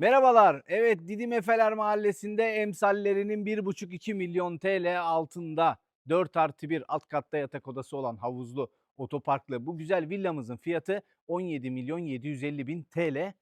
Merhabalar. Evet Didim Efeler Mahallesi'nde emsallerinin 1,5-2 milyon TL altında 4 artı 1 alt katta yatak odası olan havuzlu otoparklı bu güzel villamızın fiyatı 17 milyon 750 bin TL.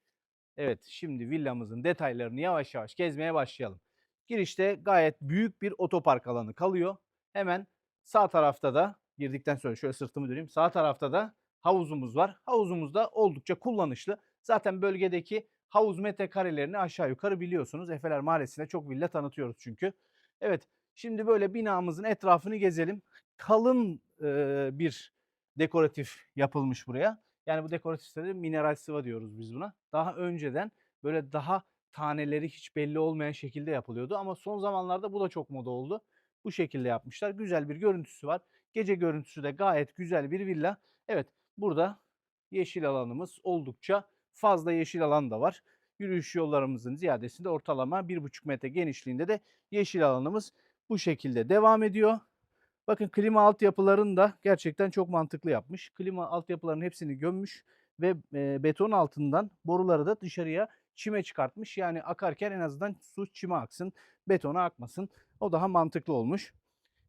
Evet şimdi villamızın detaylarını yavaş yavaş gezmeye başlayalım. Girişte gayet büyük bir otopark alanı kalıyor. Hemen sağ tarafta da girdikten sonra şöyle sırtımı döneyim. Sağ tarafta da havuzumuz var. Havuzumuz da oldukça kullanışlı. Zaten bölgedeki havuz metrekarelerini aşağı yukarı biliyorsunuz. Efeler Mahallesi'nde çok villa tanıtıyoruz çünkü. Evet şimdi böyle binamızın etrafını gezelim. Kalın e, bir dekoratif yapılmış buraya. Yani bu dekoratifte de mineral sıva diyoruz biz buna. Daha önceden böyle daha taneleri hiç belli olmayan şekilde yapılıyordu. Ama son zamanlarda bu da çok moda oldu. Bu şekilde yapmışlar. Güzel bir görüntüsü var. Gece görüntüsü de gayet güzel bir villa. Evet burada yeşil alanımız oldukça fazla yeşil alan da var. Yürüyüş yollarımızın ziyadesinde ortalama 1,5 metre genişliğinde de yeşil alanımız bu şekilde devam ediyor. Bakın klima altyapılarını da gerçekten çok mantıklı yapmış. Klima altyapılarının hepsini gömmüş ve e, beton altından boruları da dışarıya çime çıkartmış. Yani akarken en azından su çime aksın, betona akmasın. O daha mantıklı olmuş.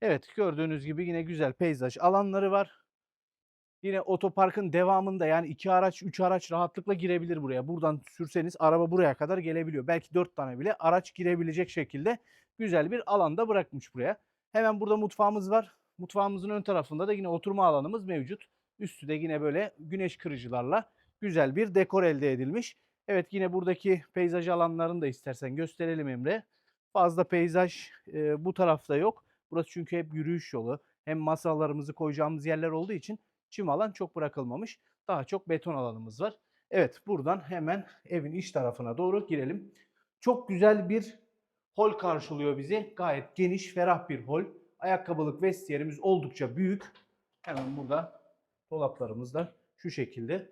Evet gördüğünüz gibi yine güzel peyzaj alanları var. Yine otoparkın devamında yani iki araç, üç araç rahatlıkla girebilir buraya. Buradan sürseniz araba buraya kadar gelebiliyor. Belki dört tane bile araç girebilecek şekilde güzel bir alanda bırakmış buraya. Hemen burada mutfağımız var. Mutfağımızın ön tarafında da yine oturma alanımız mevcut. Üstü de yine böyle güneş kırıcılarla güzel bir dekor elde edilmiş. Evet yine buradaki peyzaj alanlarını da istersen gösterelim Emre. Fazla peyzaj e, bu tarafta yok. Burası çünkü hep yürüyüş yolu. Hem masalarımızı koyacağımız yerler olduğu için çim alan çok bırakılmamış. Daha çok beton alanımız var. Evet buradan hemen evin iç tarafına doğru girelim. Çok güzel bir hol karşılıyor bizi. Gayet geniş, ferah bir hol. Ayakkabılık vestiyerimiz oldukça büyük. Hemen burada dolaplarımız da şu şekilde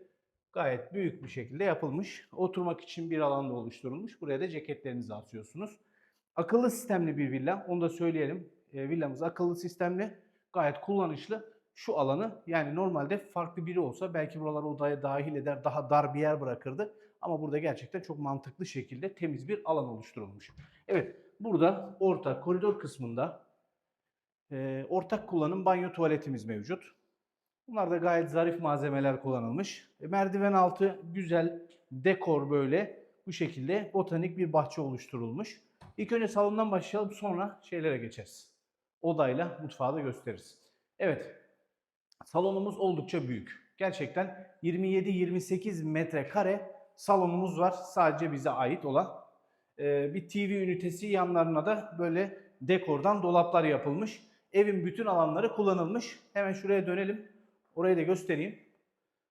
gayet büyük bir şekilde yapılmış. Oturmak için bir alan da oluşturulmuş. Buraya da ceketlerinizi asıyorsunuz. Akıllı sistemli bir villa. Onu da söyleyelim. E, villamız akıllı sistemli. Gayet kullanışlı. Şu alanı yani normalde farklı biri olsa belki buraları odaya dahil eder, daha dar bir yer bırakırdı. Ama burada gerçekten çok mantıklı şekilde temiz bir alan oluşturulmuş. Evet, burada orta koridor kısmında e, ortak kullanım banyo tuvaletimiz mevcut. Bunlar da gayet zarif malzemeler kullanılmış. E, merdiven altı güzel dekor böyle bu şekilde botanik bir bahçe oluşturulmuş. İlk önce salondan başlayalım sonra şeylere geçeriz. Odayla mutfağı da gösteririz. Evet, salonumuz oldukça büyük. Gerçekten 27-28 metrekare salonumuz var. Sadece bize ait olan. Ee, bir TV ünitesi yanlarına da böyle dekordan dolaplar yapılmış. Evin bütün alanları kullanılmış. Hemen şuraya dönelim. Orayı da göstereyim.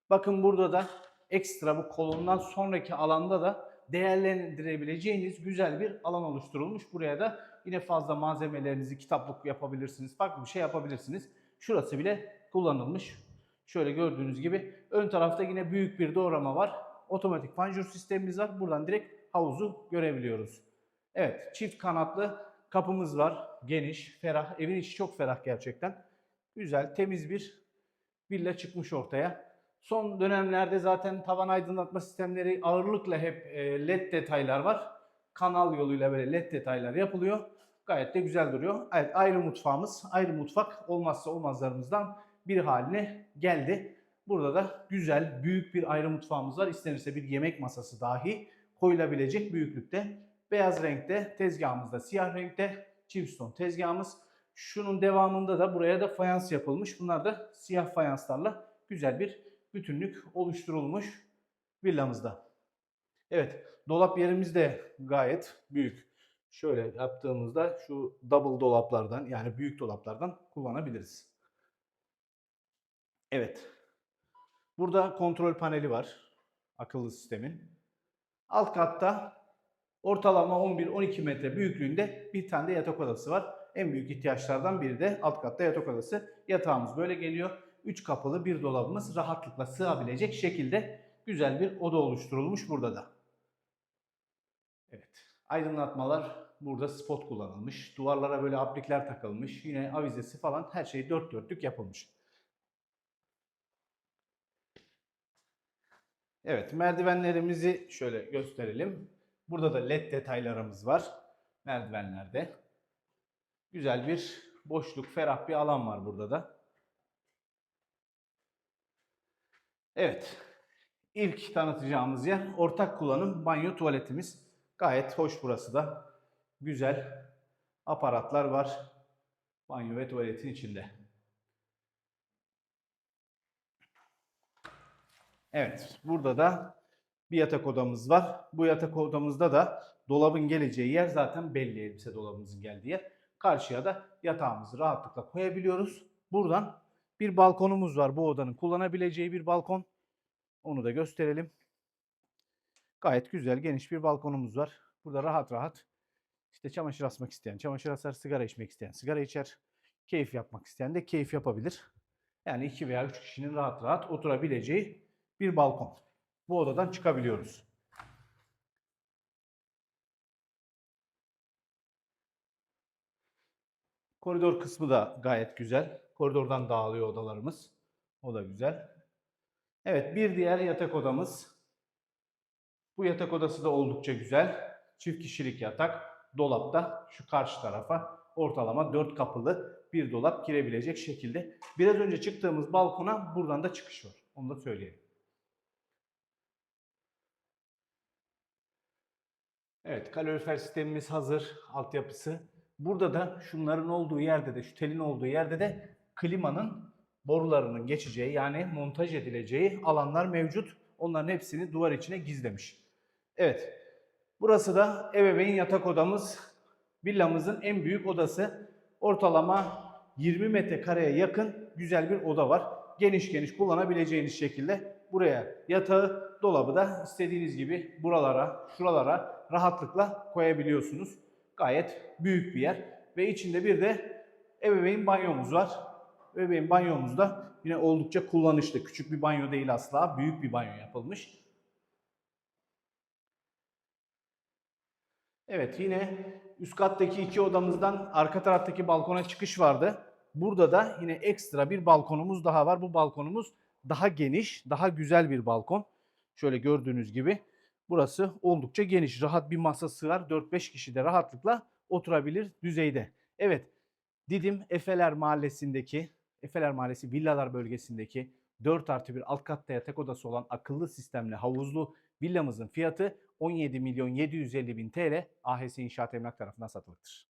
Bakın burada da ekstra bu kolondan sonraki alanda da değerlendirebileceğiniz güzel bir alan oluşturulmuş. Buraya da yine fazla malzemelerinizi kitaplık yapabilirsiniz. Farklı bir şey yapabilirsiniz. Şurası bile kullanılmış. Şöyle gördüğünüz gibi ön tarafta yine büyük bir doğrama var. Otomatik panjur sistemimiz var. Buradan direkt havuzu görebiliyoruz. Evet çift kanatlı kapımız var. Geniş, ferah. Evin içi çok ferah gerçekten. Güzel, temiz bir villa çıkmış ortaya. Son dönemlerde zaten tavan aydınlatma sistemleri ağırlıkla hep e, led detaylar var. Kanal yoluyla böyle led detaylar yapılıyor. Gayet de güzel duruyor. Evet ayrı mutfağımız, ayrı mutfak olmazsa olmazlarımızdan bir haline geldi. Burada da güzel, büyük bir ayrı mutfağımız var. İstenirse bir yemek masası dahi koyulabilecek büyüklükte. Beyaz renkte, tezgahımızda siyah renkte, Chipstone tezgahımız. Şunun devamında da buraya da fayans yapılmış. Bunlar da siyah fayanslarla güzel bir bütünlük oluşturulmuş villamızda. Evet, dolap yerimiz de gayet büyük. Şöyle yaptığımızda şu double dolaplardan yani büyük dolaplardan kullanabiliriz. Evet. Burada kontrol paneli var. Akıllı sistemin. Alt katta ortalama 11-12 metre büyüklüğünde bir tane de yatak odası var. En büyük ihtiyaçlardan biri de alt katta yatak odası. Yatağımız böyle geliyor. 3 kapılı bir dolabımız rahatlıkla sığabilecek şekilde güzel bir oda oluşturulmuş burada da. Evet. Aydınlatmalar burada spot kullanılmış. Duvarlara böyle aplikler takılmış. Yine avizesi falan her şey dört dörtlük yapılmış. Evet merdivenlerimizi şöyle gösterelim. Burada da led detaylarımız var merdivenlerde. Güzel bir boşluk, ferah bir alan var burada da. Evet. İlk tanıtacağımız yer ortak kullanım banyo tuvaletimiz. Gayet hoş burası da. Güzel aparatlar var. Banyo ve tuvaletin içinde. Evet, burada da bir yatak odamız var. Bu yatak odamızda da dolabın geleceği yer zaten belli elbise dolabımızın geldiği yer. Karşıya da yatağımızı rahatlıkla koyabiliyoruz. Buradan bir balkonumuz var. Bu odanın kullanabileceği bir balkon. Onu da gösterelim. Gayet güzel, geniş bir balkonumuz var. Burada rahat rahat işte çamaşır asmak isteyen, çamaşır asar, sigara içmek isteyen, sigara içer. Keyif yapmak isteyen de keyif yapabilir. Yani iki veya üç kişinin rahat rahat oturabileceği bir balkon. Bu odadan çıkabiliyoruz. Koridor kısmı da gayet güzel. Koridordan dağılıyor odalarımız. O da güzel. Evet bir diğer yatak odamız. Bu yatak odası da oldukça güzel. Çift kişilik yatak. Dolapta şu karşı tarafa ortalama 4 kapılı bir dolap girebilecek şekilde. Biraz önce çıktığımız balkona buradan da çıkış var. Onu da söyleyelim. Evet, kalorifer sistemimiz hazır, altyapısı. Burada da şunların olduğu yerde de, şu telin olduğu yerde de klimanın borularının geçeceği yani montaj edileceği alanlar mevcut. Onların hepsini duvar içine gizlemiş. Evet, burası da ebeveyn yatak odamız. Villamızın en büyük odası. Ortalama 20 metrekareye yakın güzel bir oda var. Geniş geniş kullanabileceğiniz şekilde buraya yatağı, dolabı da istediğiniz gibi buralara, şuralara rahatlıkla koyabiliyorsunuz. Gayet büyük bir yer ve içinde bir de ebeveyn banyomuz var. Ebeveyn banyomuz da yine oldukça kullanışlı. Küçük bir banyo değil asla, büyük bir banyo yapılmış. Evet yine üst kattaki iki odamızdan arka taraftaki balkona çıkış vardı. Burada da yine ekstra bir balkonumuz daha var. Bu balkonumuz daha geniş, daha güzel bir balkon. Şöyle gördüğünüz gibi burası oldukça geniş. Rahat bir masa sığar. 4-5 kişi de rahatlıkla oturabilir düzeyde. Evet Didim Efeler Mahallesi'ndeki, Efeler Mahallesi Villalar bölgesindeki 4 artı 1 alt katta yatak odası olan akıllı sistemli havuzlu villamızın fiyatı 17 milyon 750 bin TL AHS İnşaat Emlak tarafından satılıktır.